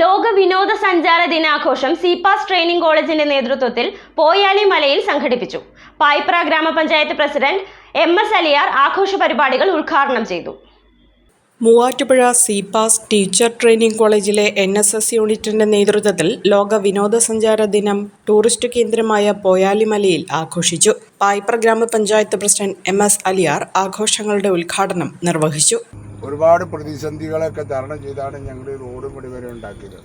ലോക വിനോദസഞ്ചാര ദിനാഘോഷം സിപാസ് ട്രെയിനിംഗ് കോളേജിന്റെ നേതൃത്വത്തിൽ പോയാലി മലയിൽ സംഘടിപ്പിച്ചു. പായ്പ്ര ഗ്രാമപഞ്ചായത്ത് പ്രസിഡന്റ് എം എസ് അലിയാർ ആഘോഷ പരിപാടികൾ ഉദ്ഘാടനം ചെയ്തു. മൂവാറ്റുപുഴ സിപാസ് ടീച്ചർ ട്രെയിനിംഗ് കോളേജിലെ എൻ എസ് എസ് യൂണിറ്റിന്റെ നേതൃത്വത്തിൽ ലോക വിനോദസഞ്ചാര ദിനം ടൂറിസ്റ്റ് കേന്ദ്രമായ പോയാലിമലയിൽ ആഘോഷിച്ചു. പായ്പ്ര ഗ്രാമപഞ്ചായത്ത് പ്രസിഡന്റ് എം എസ് അലിയാർ ആഘോഷങ്ങളുടെ ഉദ്ഘാടനം നിർവഹിച്ചു. ഒരുപാട് പ്രതിസന്ധികളൊക്കെ തരണം ചെയ്താണ് ഞങ്ങൾ ഈ റോഡ് മുടി വരെ ഉണ്ടാക്കിയത്.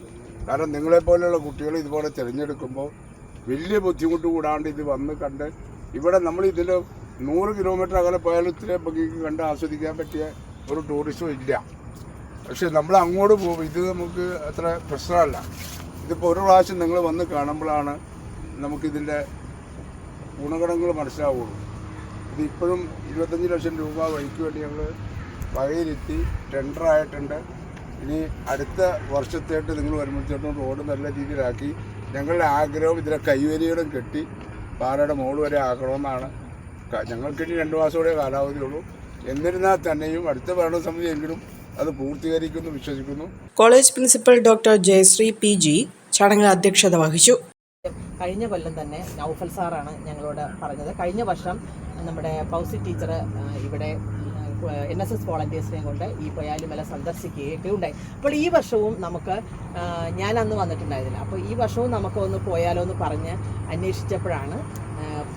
കാരണം നിങ്ങളെപ്പോലെയുള്ള കുട്ടികൾ ഇതുപോലെ തിരഞ്ഞെടുക്കുമ്പോൾ വലിയ ബുദ്ധിമുട്ട് കൂടാണ്ട് ഇത് വന്ന് കണ്ട് ഇവിടെ നമ്മൾ ഇതിൽ നൂറ് കിലോമീറ്റർ അകലെ പോയാലും ഇത്രയും ഭംഗിക്ക് കണ്ട് ആസ്വദിക്കാൻ പറ്റിയ ഒരു ടൂറിസ്റ്റും ഇല്ല. പക്ഷെ നമ്മൾ അങ്ങോട്ട് പോകും. ഇത് നമുക്ക് അത്ര പ്രശ്നമല്ല. ഇതിപ്പോൾ ഒരു പ്രാവശ്യം നിങ്ങൾ വന്ന് കാണുമ്പോഴാണ് നമുക്കിതിന്റെ ഗുണഗണങ്ങൾ മനസ്സിലാവുള്ളൂ. ഇത് ഇപ്പോഴും ഇരുപത്തഞ്ച് ലക്ഷം രൂപ വഴിക്ക് വേണ്ടി ഞങ്ങൾ വകയിരുത്തി ടെൻഡറായിട്ടുണ്ട് ഇനി അടുത്ത വർഷത്തേട്ട് നിങ്ങൾ വരുമ്പോഴത്തേക്കും റോഡ് നല്ല രീതിയിലാക്കി. ഞങ്ങളുടെ ആഗ്രഹം ഇതിലെ കൈവരികളും കെട്ടി പാറയുടെ മോൾ വരെ ആക്കണമെന്നാണ് ഞങ്ങൾക്കിനി രണ്ട് മാസം കൂടെ കാലാവധിയുള്ളൂ എന്നിരുന്നാൽ തന്നെയും അടുത്ത ഭരണസമിതി എങ്കിലും അത് പൂർത്തീകരിക്കുമെന്ന് വിശ്വസിക്കുന്നു. College principal doctor Jayasree P G ചടങ്ങിൽ അധ്യക്ഷത വഹിച്ചു. കഴിഞ്ഞ കൊല്ലം തന്നെ നൗഫൽ സാറാണ് ഞങ്ങളോട് പറഞ്ഞത്. കഴിഞ്ഞ വർഷം നമ്മുടെ പൗസി ടീച്ചർ ഇവിടെ എൻ എസ് എസ് വോളണ്ടിയേഴ്സിനെയും കൊണ്ട് ഈ പൊയാലിമല സന്ദർശിക്കുകയൊക്കെ ഉണ്ടായി അപ്പോൾ ഈ വർഷവും നമുക്ക് ഞാൻ അന്ന് വന്നിട്ടുണ്ടായിരുന്നില്ല. അപ്പോൾ ഈ വർഷവും നമുക്ക് ഒന്ന് പോയാലോ എന്ന് പറഞ്ഞ് അന്വേഷിച്ചപ്പോഴാണ്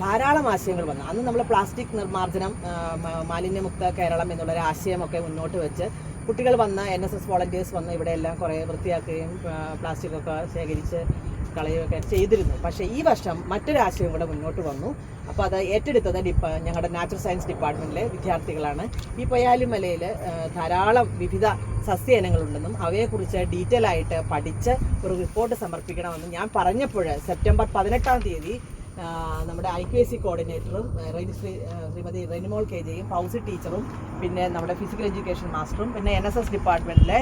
ധാരാളം ആശയങ്ങൾ വന്നത്. അന്ന് നമ്മൾ പ്ലാസ്റ്റിക് നിർമ്മാർജനം മാലിന്യമുക്ത കേരളം എന്നുള്ളൊരു ആശയമൊക്കെ മുന്നോട്ട് വെച്ച് കുട്ടികൾ വന്ന് എൻ എസ് എസ് വോളണ്ടിയേഴ്സ് വന്ന് ഇവിടെയെല്ലാം കുറേ വൃത്തിയാക്കുകയും പ്ലാസ്റ്റിക്കൊക്കെ ശേഖരിച്ച് കളയുകയൊക്കെ ചെയ്തിരുന്നു. പക്ഷേ ഈ വർഷം മറ്റൊരു ആശയം കൂടെ മുന്നോട്ട് വന്നു. അപ്പോൾ അത് ഏറ്റെടുത്തത് ഡിപ്പ ഞങ്ങളുടെ നാച്ചുറൽ സയൻസ് ഡിപ്പാർട്ട്മെന്റിലെ വിദ്യാർത്ഥികളാണ്. ഈ പൊയാലിമലയിൽ ധാരാളം വിവിധ സസ്യ ഇനങ്ങളുണ്ടെന്നും അവയെക്കുറിച്ച് ഡീറ്റെയിൽ ആയിട്ട് പഠിച്ച് ഒരു റിപ്പോർട്ട് സമർപ്പിക്കണമെന്നും ഞാൻ പറഞ്ഞപ്പോൾ സെപ്റ്റംബർ പതിനെട്ടാം തീയതി നമ്മുടെ ഐ ക്യു എസ് സി കോർഡിനേറ്ററും ശ്രീ ശ്രീമതി റെനിമോൾ കെ ജെയും ഫൗസി ടീച്ചറും പിന്നെ നമ്മുടെ ഫിസിക്കൽ എഡ്യൂക്കേഷൻ മാസ്റ്ററും പിന്നെ എൻ എസ് എസ് ഡിപ്പാർട്ട്മെന്റിലെ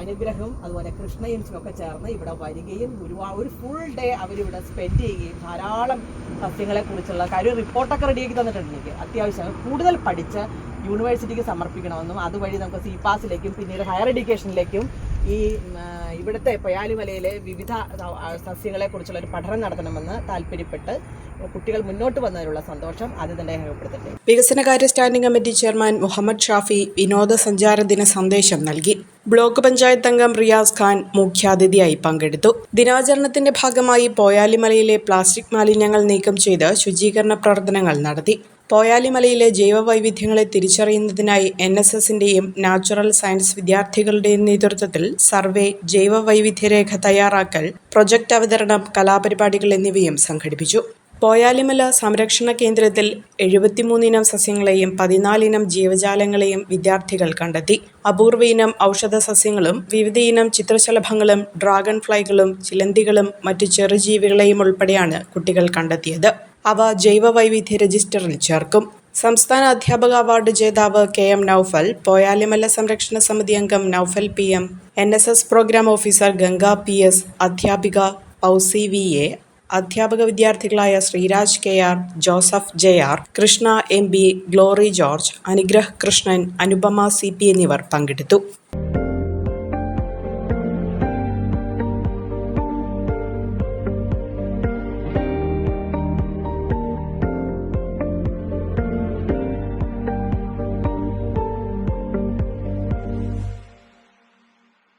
അനുഗ്രഹവും അതുപോലെ കൃഷ്ണയും ഒക്കെ ചേർന്ന് ഇവിടെ വരികയും ഗുരുവാ ഒരു ഫുൾ ഡേ അവരിവിടെ സ്പെൻഡ് ചെയ്യുകയും ധാരാളം സസ്യങ്ങളെക്കുറിച്ചുള്ള കാര്യം റിപ്പോർട്ടൊക്കെ റെഡിയാക്കി തന്നിട്ടുണ്ട് എനിക്ക്. അത്യാവശ്യം കൂടുതൽ പഠിച്ച് യൂണിവേഴ്സിറ്റിക്ക് സമർപ്പിക്കണമെന്നും അതുവഴി നമുക്ക് സി പാസിലേക്കും പിന്നീട് ഹയർ എഡ്യൂക്കേഷനിലേക്കും ഈ ഇവിടുത്തെ പൊയാലിമലയിലെ വിവിധ സസ്യങ്ങളെ സസ്യങ്ങളെക്കുറിച്ചുള്ള ഒരു പഠനം നടത്തണമെന്ന് താല്പര്യപ്പെട്ട് കുട്ടികൾ മുന്നോട്ട് വന്നതിലുള്ള സന്തോഷം ആദ്യം തന്നെ രേഖപ്പെടുത്തട്ടെ. വികസനകാര്യ standing committee chairman Muhammad Shafi വിനോദസഞ്ചാര ദിന സന്ദേശം നൽകി. ബ്ലോക്ക് പഞ്ചായത്ത് അംഗം റിയാസ് ഖാൻ മുഖ്യാതിഥിയായി പങ്കെടുത്തു. ദിനാചരണത്തിന്റെ ഭാഗമായി പോയാലിമലയിലെ പ്ലാസ്റ്റിക് മാലിന്യങ്ങൾ നീക്കം ചെയ്ത് ശുചീകരണ പ്രവർത്തനങ്ങൾ നടത്തി. പോയാലിമലയിലെ ജൈവവൈവിധ്യങ്ങളെ തിരിച്ചറിയുന്നതിനായി എൻ എസ് എസിന്റെയും നാച്ചുറൽ സയൻസ് വിദ്യാർത്ഥികളുടെയും നേതൃത്വത്തിൽ സർവേ ജൈവവൈവിധ്യ രേഖ തയ്യാറാക്കൽ പ്രൊജക്ട് അവതരണം കലാപരിപാടികൾ എന്നിവയും സംഘടിപ്പിച്ചു. പോയാലിമല സംരക്ഷണ കേന്ദ്രത്തിൽ എഴുപത്തിമൂന്നിനം സസ്യങ്ങളെയും പതിനാലിനം ജീവജാലങ്ങളെയും വിദ്യാർത്ഥികൾ കണ്ടെത്തി. അപൂർവ ഇനം ഔഷധ സസ്യങ്ങളും വിവിധയിനം ചിത്രശലഭങ്ങളും ഡ്രാഗൺ ഫ്ലൈകളും ചിലന്തികളും മറ്റു ചെറുജീവികളെയും ഉൾപ്പെടെയാണ് കുട്ടികൾ കണ്ടെത്തിയത്. അവ ജൈവവൈവിധ്യ രജിസ്റ്ററിൽ ചേർക്കും. സംസ്ഥാന അധ്യാപക അവാർഡ് ജേതാവ് കെ എം നൌഫൽ പോയാലിമല സംരക്ഷണ സമിതി അംഗം Noufal P M N S S programme officer Ganga P S അധ്യാപിക പൗസി വി എ അധ്യാപക വിദ്യാർത്ഥികളായ Sreeraj K R Joseph J R Krishna M B Glory George Anugrah Krishnan Anupama C P എന്നിവർ പങ്കെടുത്തു.